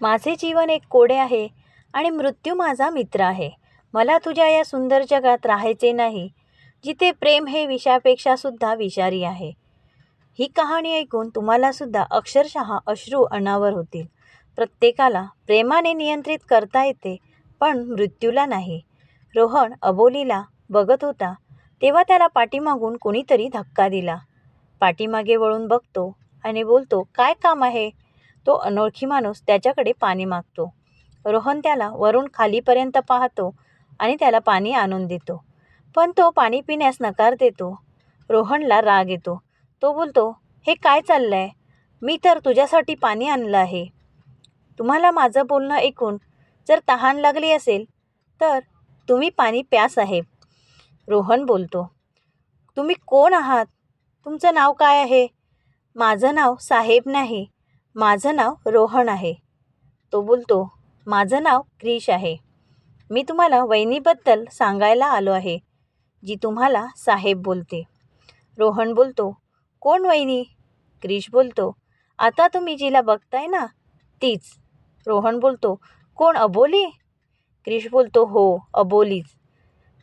माझे जीवन एक कोडे आहे आणि मृत्यू माझा मित्र आहे. मला तुझ्या या सुंदर जगात राहायचे नाही जिथे प्रेम हे विषापेक्षा सुद्धा विषारी आहे. ही कहाणी ऐकून तुम्हालासुद्धा अक्षरशः अश्रू अनावर होतील. प्रत्येकाला प्रेमाने नियंत्रित करता येते पण मृत्यूला नाही. रोहन अबोलीला बघत होता तेव्हा त्याला पाठीमागून कोणीतरी धक्का दिला. पाठीमागे वळून बघतो आणि बोलतो काय काम आहे? तो अनोळखी माणूस त्याच्याकडे पाणी मागतो. रोहन त्याला वरून खालीपर्यंत पाहतो आणि त्याला पाणी आणून देतो. पण तो पाणी पिण्यास नकार देतो. रोहनला राग येतो. तो बोलतो हे काय चाललं आहे मी तर तुझ्यासाठी पाणी आणलं आहे. तुम्हाला माझं बोलणं ऐकून जर तहान लागली असेल तर तुम्ही पाणी प्या साहेब रोहन बोलतो तुम्ही कोण आहात? तुमचं नाव काय आहे? माझं नाव साहेब नाही. माझं नाव रोहन आहे. तो बोलतो माझं नाव क्रिश आहे. मी तुम्हाला वहिनीबद्दल सांगायला आलो आहे जी तुम्हाला साहेब बोलते. रोहन बोलतो कोण वहिनी? क्रिश बोलतो आता तुम्ही जिला बघताय ना तीच. रोहन बोलतो कोण अबोली? क्रिश बोलतो हो अबोलीच.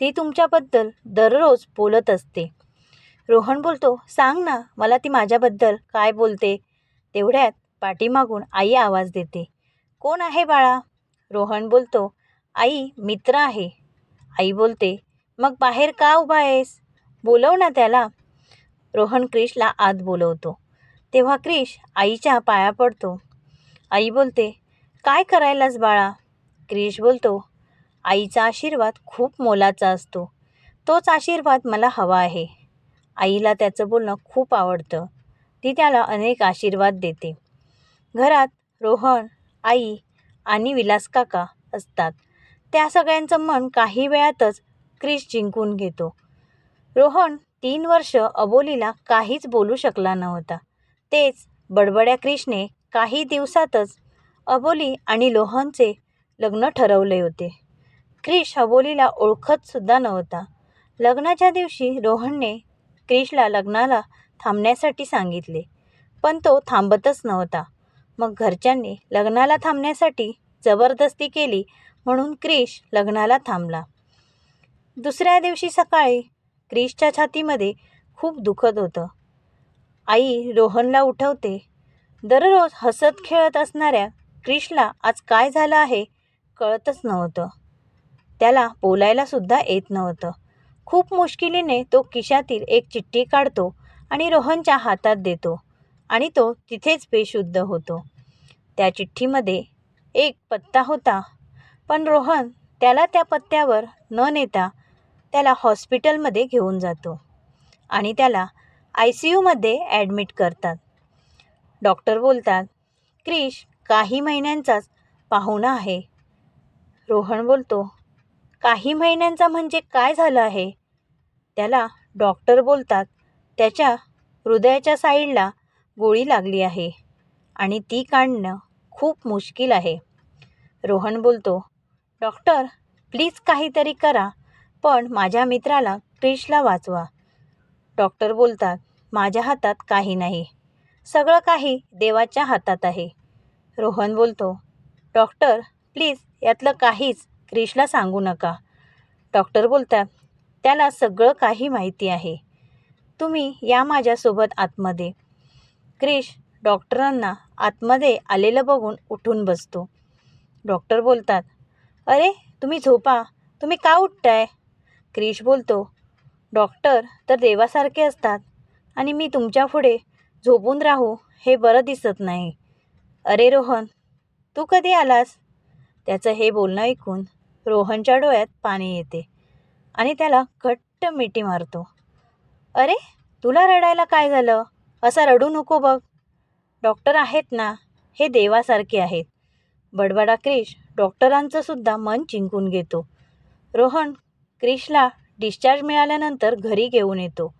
ती तुमच्याबद्दल दररोज बोलत असते. रोहन बोलतो सांग ना मला ती माझ्याबद्दल काय बोलते? तेवढ्यात पाठीमागून आई आवाज देते. कोण आहे बाळा? रोहन बोलतो. आई मित्र आहे. आई बोलते. मग बाहेर का उभा आहेस? बोलव ना त्याला. रोहन क्रिशला आत बोलवतो. तेव्हा क्रिश आईच्या पाया पडतो. आई बोलते काय करायलास बाळा? क्रिश बोलतो आईचा आशीर्वाद खूप मोलाचा असतो. तोच आशीर्वाद मला हवा आहे. आईला त्याचं बोलणं खूप आवडतं. ती त्याला अनेक आशीर्वाद देते. घरात रोहन आई आणि विलास काका असतात. त्या सगळ्यांचं मन काही वेळातच क्रिश जिंकून घेतो. रोहन तीन वर्ष अबोलीला काहीच बोलू शकला नव्हता. तेच बडबड्या क्रिशने काही दिवसातच अबोली आणि लोहनचे लग्न ठरवले होते. क्रिश अबोलीला ओळखतसुद्धा नव्हता. लग्नाच्या दिवशी रोहनने क्रिशला लग्नाला थांबण्यासाठी सांगितले पण तो थांबतच नव्हता. मग घरच्यांनी लग्नाला थांबण्यासाठी जबरदस्ती केली म्हणून क्रिश लग्नाला थांबला. दुसऱ्या दिवशी सकाळी क्रिशच्या छातीमध्ये खूप दुखत होतं. आई रोहनला उठवते. दररोज हसत खेळत असणाऱ्या क्रिशला आज काय झालं आहे कळतच नव्हतं. त्याला बोलायलासुद्धा येत नव्हतं. खूप मुश्किलीने तो खिशातील एक चिठ्ठी काढतो आणि रोहनच्या हातात देतो. आणि तो तिथेच बेशुद्ध होतो. त्या चिठ्ठीमध्ये एक पत्ता होता. पण रोहन त्याला त्या पत्त्यावर न नेता त्याला हॉस्पिटलमध्ये घेऊन जातो आणि त्याला आय सी यूमध्ये ॲडमिट करतात. डॉक्टर बोलतात क्रिश काही महिन्यांचाच पाहुणा आहे. रोहन बोलतो काही महिन्यांचा म्हणजे काय झालं आहे? त्याला डॉक्टर बोलतात त्याच्या हृदयाच्या साईडला गोळी लागली आहे आणि ती काढणं खूप मुश्किल आहे. रोहन बोलतो डॉक्टर प्लीज काहीतरी करा पण माझ्या मित्राला क्रिशला वाचवा. डॉक्टर बोलतात माझ्या हातात काही नाही. सगळं काही देवाच्या हातात आहे. रोहन बोलतो डॉक्टर प्लीज यातलं काहीच क्रिशला सांगू नका. डॉक्टर बोलतात त्याला सगळं काही माहिती आहे. तुम्ही या माझ्यासोबत आतमध्ये क्रिश डॉक्टरांना आतमध्ये आलेलं बघून उठून बसतो. डॉक्टर बोलतात अरे तुम्ही झोपा. तुम्ही का उठताय? क्रिश बोलतो डॉक्टर तर देवासारखे असतात आणि मी तुमच्यापुढे झोपून राहू हे बरं दिसत नाही. अरे रोहन तू कधी आलास? त्याचं हे बोलणं ऐकून रोहनच्या डोळ्यात पाणी येते आणि त्याला घट्ट मिठी मारतो. अरे तुला रडायला काय झालं? असं रडू नको बघ. डॉक्टर आहेत ना हे देवासारखे आहेत. बडबडा क्रिश डॉक्टरांचं सुद्धा मन जिंकून घेतो. रोहन क्रिशला डिस्चार्ज मिळाल्यानंतर घरी घेऊन येतो.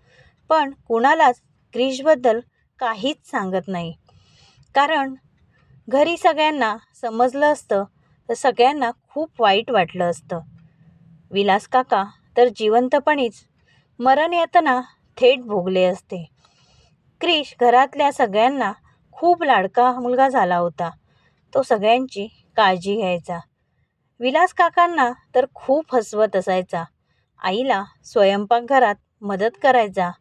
पण कुणालाच क्रिशबद्दल काहीच सांगत नाही. कारण घरी सगळ्यांना समजलं असतं तर सगळ्यांना खूप वाईट वाटलं असतं. विलास काका तर जिवंतपणीच मरण येताना थेट भोगले असते. क्रिश घरातल्या सगळ्यांना खूप लाडका मुलगा झाला होता. तो सगळ्यांची काळजी घ्यायचा. विलास काकांना तर खूप हसवत असायचा. आईला स्वयंपाकघरात मदत करायचा.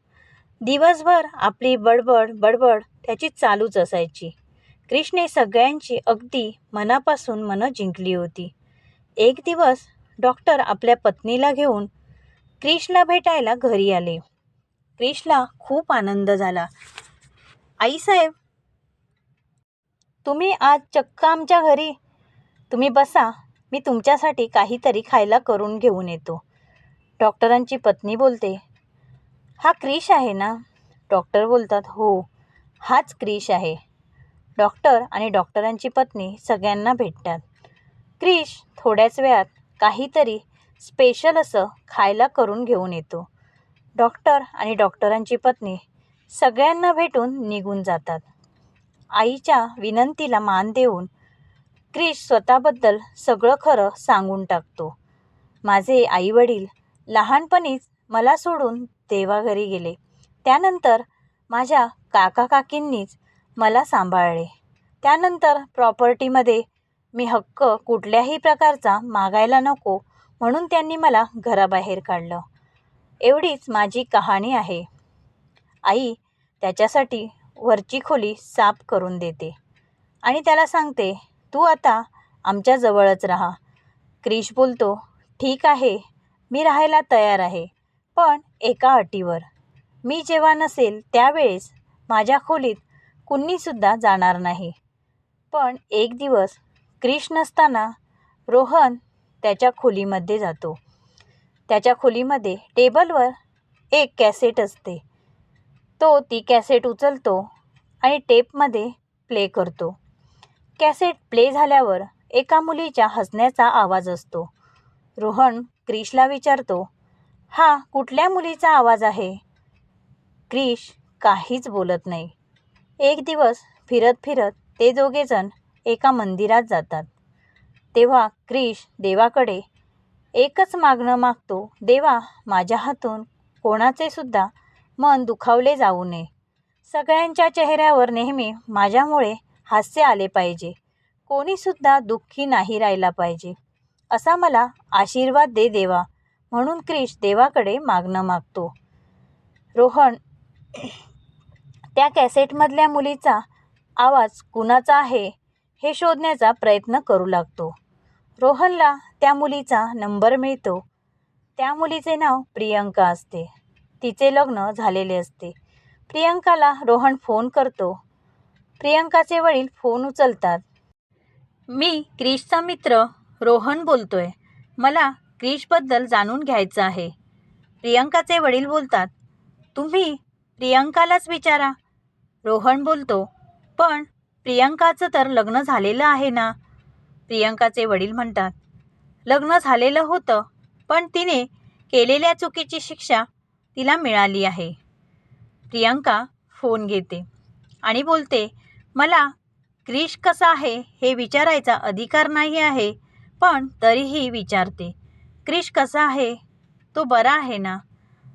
दिवसभर आपली बडबड बडबड त्याची चालूच असायची. क्रिशने सगळ्यांची अगदी मनापासून मनं जिंकली होती. एक दिवस डॉक्टर आपल्या पत्नीला घेऊन क्रिशला भेटायला घरी आले. क्रिशला खूप आनंद झाला. आईसाहेब तुम्ही आज चक्क आमच्या घरी. तुम्ही बसा मी तुमच्यासाठी काहीतरी खायला करून घेऊन येतो. डॉक्टरांची पत्नी बोलते हा क्रिश आहे ना? डॉक्टर बोलतात हो हाच क्रिश आहे. डॉक्टर आणि डॉक्टरांची पत्नी सगळ्यांना भेटतात. क्रिश थोड्याच वेळात काहीतरी स्पेशल असं खायला करून घेऊन येतो. डॉक्टर आणि डॉक्टरांची पत्नी सगळ्यांना भेटून निघून जातात. आईच्या विनंतीला मान देऊन क्रिश स्वतःबद्दल सगळं खरं सांगून टाकतो. माझे आईवडील लहानपणीच मला सोडून देवाघरी गेले. त्यानंतर माझ्या काका काकींनीच मला सांभाळले. त्यानंतर प्रॉपर्टीमध्ये मी हक्क कुठल्याही प्रकारचा मागायला नको म्हणून त्यांनी मला घराबाहेर काढलं. एवढीच माझी कहाणी आहे. आई त्याच्यासाठी वरची खोली साफ करून देते आणि त्याला सांगते तू आता आमच्याजवळच राहा. क्रिश बोलतो ठीक आहे मी राहायला तयार आहे पण एका अटीवर. मी जेव्हा नसेल त्यावेळेस माझ्या खोलीत कुणीसुद्धा जाणार नाही. पण एक दिवस क्रिश नसताना रोहन त्याच्या खोलीमध्ये जातो. त्याच्या खोलीमध्ये टेबलवर एक कॅसेट असते. तो ती कॅसेट उचलतो आणि टेपमध्ये प्ले करतो. कॅसेट प्ले झाल्यावर एका मुलीच्या हसण्याचा आवाज असतो. रोहन क्रिशला विचारतो हा कुठल्या मुलीचा आवाज आहे? क्रिश काहीच बोलत नाही. एक दिवस फिरत फिरत ते दोघेजण एका मंदिरात जातात. तेव्हा क्रिश देवाकडे एकच मागणं मागतो देवा माझ्या हातून कोणाचे सुद्धा मन दुखावले जाऊ नये. सगळ्यांच्या चेहऱ्यावर नेहमी माझ्यामुळे हास्य आले पाहिजे. कोणीसुद्धा दुःखी नाही राहिला पाहिजे. असा मला आशीर्वाद दे देवा. म्हणून क्रिश देवाकडे मागणं मागतो. रोहन त्या कॅसेटमधल्या मुलीचा आवाज कुणाचा आहे हे शोधण्याचा प्रयत्न करू लागतो. रोहनला त्या मुलीचा नंबर मिळतो. त्या मुलीचे नाव प्रियंका असते. तिचे लग्न झालेले असते. प्रियंकाला रोहन फोन करतो. प्रियंकाचे वडील फोन उचलतात. मी क्रिशचा मित्र रोहन बोलतोय. मला क्रिशबद्दल जाणून घ्यायचं आहे. प्रियंकाचे वडील बोलतात तुम्ही प्रियंकालाच विचारा. रोहन बोलतो पण प्रियंकाचं तर लग्न झालेलं आहे ना? प्रियंकाचे वडील म्हणतात लग्न झालेलं होतं पण तिने केलेल्या चुकीची शिक्षा तिला मिळाली आहे. प्रियंका फोन घेते आणि बोलते मला क्रिश कसा आहे हे विचारायचा अधिकार नाही आहे पण तरीही विचारते. क्रिश कसा आहे? तो बरा आहे ना?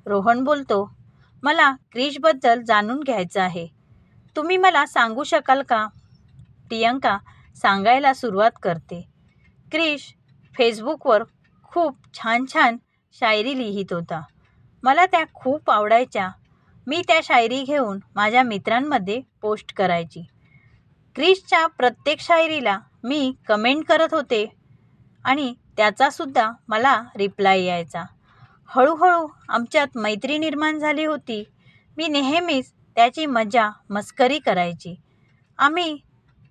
रोहन बोलतो मला क्रिशबद्दल जाणून घ्यायचं आहे. तुम्ही मला सांगू शकाल का? प्रियंका सांगायला सुरुवात करते. क्रिश फेसबुकवर खूप छान छान शायरी लिहित होता. मला त्या खूप आवडायच्या. मी त्या शायरी घेऊन माझ्या मित्रांमध्ये पोस्ट करायची. क्रिशच्या प्रत्येक शायरीला मी कमेंट करत होते आणि त्याचासुद्धा मला रिप्लाय यायचा. हळूहळू आमच्यात मैत्री निर्माण झाली होती. मी नेहमीच त्याची मजा मस्करी करायची. आम्ही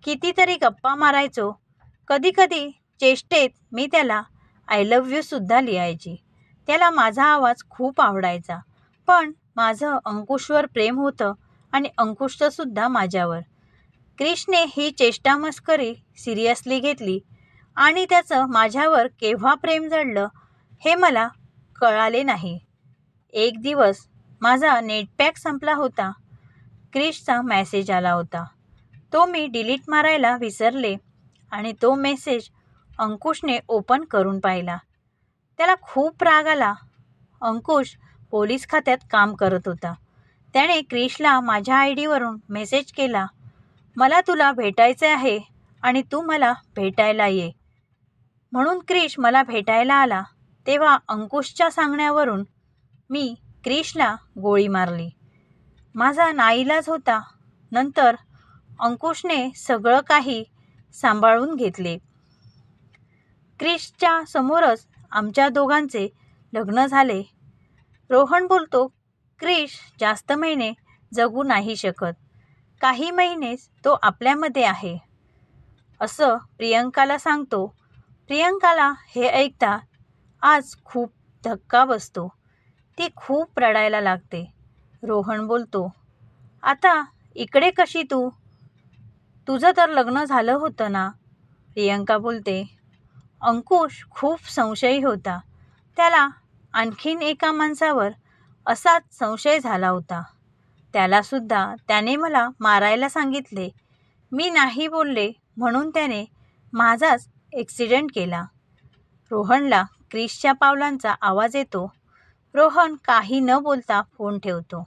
कितीतरी गप्पा मारायचो. कधीकधी चेष्टेत मी त्याला आय लव्ह यूसुद्धा लिहायची. त्याला माझा आवाज खूप आवडायचा. पण माझं अंकुशवर प्रेम होतं आणि अंकुशचंसुद्धा माझ्यावर. क्रिशने ही चेष्टा मस्करी सिरियसली घेतली आणि त्याचं माझ्यावर केव्हा प्रेम जडलं हे मला कळाले नाही. एक दिवस माझा नेटपॅक संपला होता. क्रिशचा मॅसेज आला होता. तो मी डिलीट मारायला विसरले आणि तो मेसेज अंकुशने ओपन करून पाहिला. त्याला खूप राग आला. अंकुश पोलीस खात्यात काम करत होता. त्याने क्रिशला माझ्या आय डीवरून मेसेज केला मला तुला भेटायचे आहे आणि तू मला भेटायला ये. म्हणून क्रिश मला भेटायला आला. तेव्हा अंकुशच्या सांगण्यावरून मी क्रिशला गोळी मारली. माझा नाईलाज होता. नंतर अंकुशने सगळं काही सांभाळून घेतले. क्रिशच्या समोरच आमच्या दोघांचे लग्न झाले. रोहन बोलतो क्रिश जास्त महिने जगू नाही शकत. काही महिनेच तो आपल्यामध्ये आहे. असं प्रियंकाला सांगतो. प्रियंकाला हे ऐकता आज खूप धक्का बसतो. ती खूप रडायला लागते. रोहन बोलतो आता इकडे कशी तू? तुझं तर लग्न झालं होतं ना? प्रियंका बोलते. अंकुश खूप संशयी होता. त्याला आणखीन एका माणसावर असाच संशय झाला होता. त्यालासुद्धा त्याने मला मारायला सांगितले. मी नाही बोलले म्हणून त्याने माझाच ॲक्सिडेंट केला. रोहनला क्रिशच्या पावलांचा आवाज येतो. रोहन काही न बोलता फोन ठेवतो.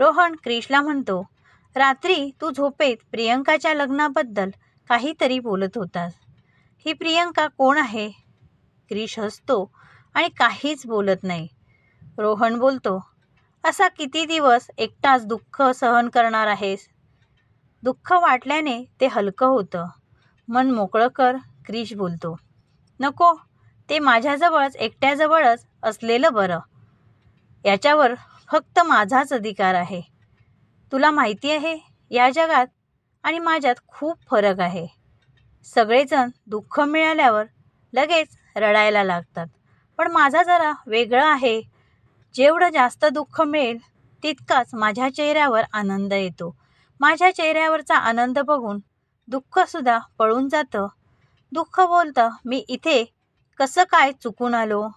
रोहन क्रिशला म्हणतो रात्री तू झोपेत प्रियंकाच्या लग्नाबद्दल काहीतरी बोलत होतास. ही प्रियंका कोण आहे? क्रिश हसतो आणि काहीच बोलत नाही. रोहन बोलतो असा किती दिवस एकटाच दुःख सहन करणार आहेस? दुःख वाटल्याने ते हलकं होतं. मन मोकळं कर क्रिश बोलतो. नको ते माझ्याजवळच एकट्याजवळच असलेलं बरं. याच्यावर फक्त माझाच अधिकार आहे. तुला माहिती आहे या जगात आणि माझ्यात खूप फरक आहे. सगळेजण दुःख मिळाल्यावर लगेच रडायला लागतात. पण माझा जरा वेगळं आहे. जेवढं जास्त दुःख मिळेल तितकाच माझ्या चेहऱ्यावर आनंद येतो. माझ्या चेहऱ्यावरचा आनंद बघून दुःखसुद्धा पळून जातं. दुःख बोलतं मी इथे कसं काय चुकून आलो?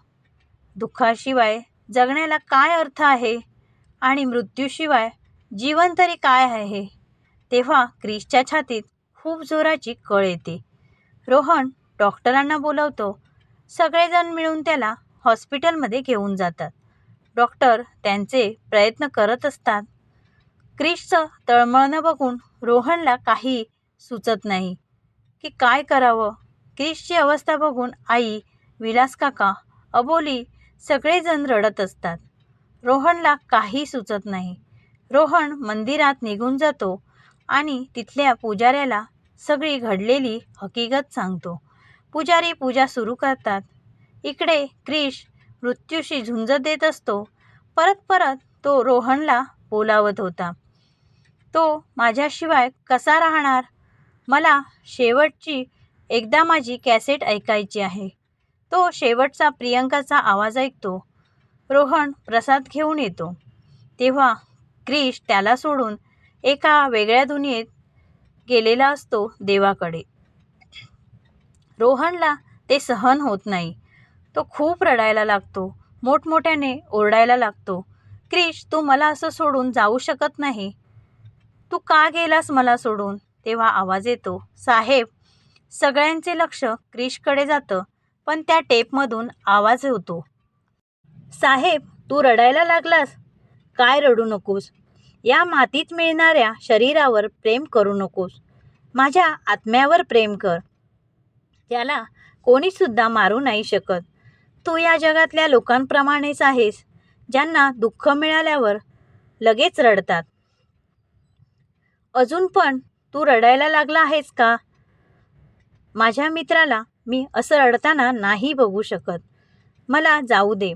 दुःखाशिवाय जगण्याला काय अर्थ आहे? आणि मृत्यूशिवाय जीवन तरी काय आहे? तेव्हा क्रिसच्या छातीत खूप जोराची कळ येते. रोहन डॉक्टरांना बोलवतो. सगळेजण मिळून त्याला हॉस्पिटलमध्ये घेऊन जातात. डॉक्टर त्यांचे प्रयत्न करत असतात. क्रिशचं तळमळणं बघून रोहनला काही सुचत नाही. की काय करावं? क्रिशची अवस्था बघून आई विलास काका अबोली सगळेजण रडत असतात. रोहनला काही सुचत नाही. रोहन मंदिरात निघून जातो आणि तिथल्या पुजाऱ्याला सगळी घडलेली हकीकत सांगतो. पुजारी पूजा सुरू करतात. इकडे क्रिश मृत्यूशी झुंज देत असतो. परत परत तो रोहनला बोलावत होता. तो माझ्याशिवाय कसा राहणार? मला शेवटची एकदा माझी कॅसेट ऐकायची आहे. तो शेवटचा प्रियंकाचा आवाज ऐकतो. रोहन प्रसाद घेऊन येतो. तेव्हा क्रिश त्याला सोडून एका वेगळ्या दुनियेत गेलेला असतो देवाकडे. रोहनला ते सहन होत नाही. तो खूप रडायला लागतो मोठमोठ्याने ओरडायला लागतो. क्रिश तू मला असं सोडून जाऊ शकत नाही. तू का गेलास मला सोडून? तेव्हा आवाज येतो. साहेब सगळ्यांचे लक्ष क्रिशकडे जातं पण त्या टेपमधून आवाज होतो. साहेब तू रडायला लागलास? काय रडू नकोस. या मातीत मिळणाऱ्या शरीरावर प्रेम करू नकोस. माझ्या आत्म्यावर प्रेम कर. त्याला कोणीसुद्धा मारू नाही शकत. तू या जगातल्या लोकांप्रमाणेच आहेस ज्यांना दुःख मिळाल्यावर लगेच रडतात. अजून पण तू रडायला लागला आहेस का? माझ्या मित्राला मी असं रडताना नाही बघू शकत. मला जाऊ दे.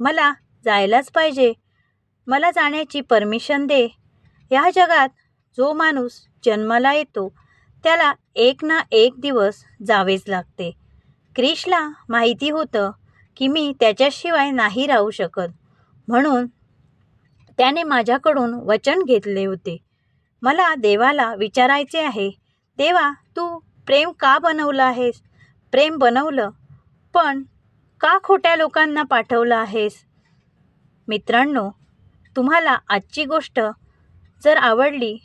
मला जायलाच पाहिजे. मला जाण्याची परमिशन दे. ह्या जगात जो माणूस जन्माला येतो त्याला एक ना एक दिवस जावेच लागते. क्रिशला माहिती होतं की मी त्याच्याशिवाय नाही राहू शकत. म्हणून त्याने माझ्याकडून वचन घेतले होते. मला देवाला विचारायचे आहे देवा तू प्रेम का बनवलं आहेस? प्रेम बनवलं पण का खोट्या लोकांना पाठवलं आहेस? मित्रांनो तुम्हाला आजची गोष्ट जर आवडली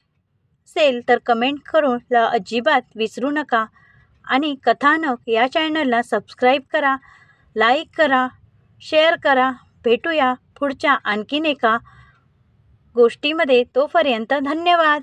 असेल तर कमेंट करून अजिबात विसरू नका. आणि कथानक या चॅनलला सबस्क्राईब करा लाईक करा शेअर करा. भेटूया पुढच्या आणखीन एका गोष्टीमध्ये. तोपर्यंत धन्यवाद.